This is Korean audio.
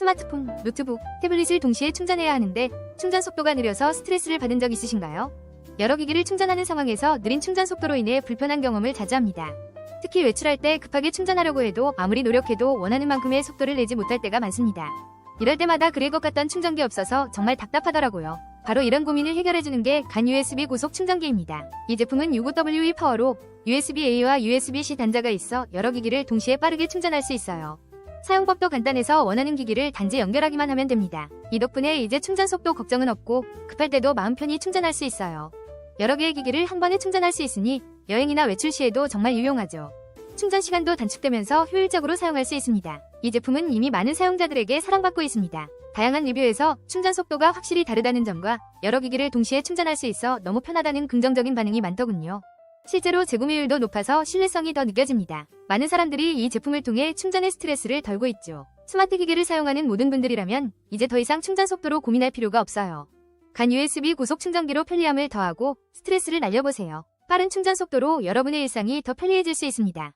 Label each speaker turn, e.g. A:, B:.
A: 스마트폰, 노트북, 태블릿을 동시에 충전해야 하는데 충전 속도가 느려서 스트레스를 받은 적 있으신가요? 여러 기기를 충전하는 상황에서 느린 충전 속도로 인해 불편한 경험을 자주 합니다. 특히 외출할 때 급하게 충전하려고 해도 아무리 노력해도 원하는 만큼의 속도를 내지 못할 때가 많습니다. 이럴 때마다 그릴 것 같던 충전기 없어서 정말 답답하더라고요. 바로 이런 고민을 해결해주는 게 간 USB 고속 충전기입니다. 이 제품은 65WE 파워로 USB-A와 USB-C 단자가 있어 여러 기기를 동시에 빠르게 충전할 수 있어요. 사용법도 간단해서 원하는 기기를 단지 연결하기만 하면 됩니다. 이 덕분에 이제 충전 속도 걱정은 없고 급할 때도 마음 편히 충전할 수 있어요. 여러 개의 기기를 한 번에 충전할 수 있으니 여행이나 외출 시에도 정말 유용하죠. 충전 시간도 단축되면서 효율적으로 사용할 수 있습니다. 이 제품은 이미 많은 사용자들에게 사랑받고 있습니다. 다양한 리뷰에서 충전 속도가 확실히 다르다는 점과 여러 기기를 동시에 충전할 수 있어 너무 편하다는 긍정적인 반응이 많더군요. 실제로 재구매율도 높아서 신뢰성이 더 느껴집니다. 많은 사람들이 이 제품을 통해 충전의 스트레스를 덜고 있죠. 스마트 기기를 사용하는 모든 분들이라면 이제 더 이상 충전 속도로 고민할 필요가 없어요. 간 USB 고속 충전기로 편리함을 더하고 스트레스를 날려보세요. 빠른 충전 속도로 여러분의 일상이 더 편리해질 수 있습니다.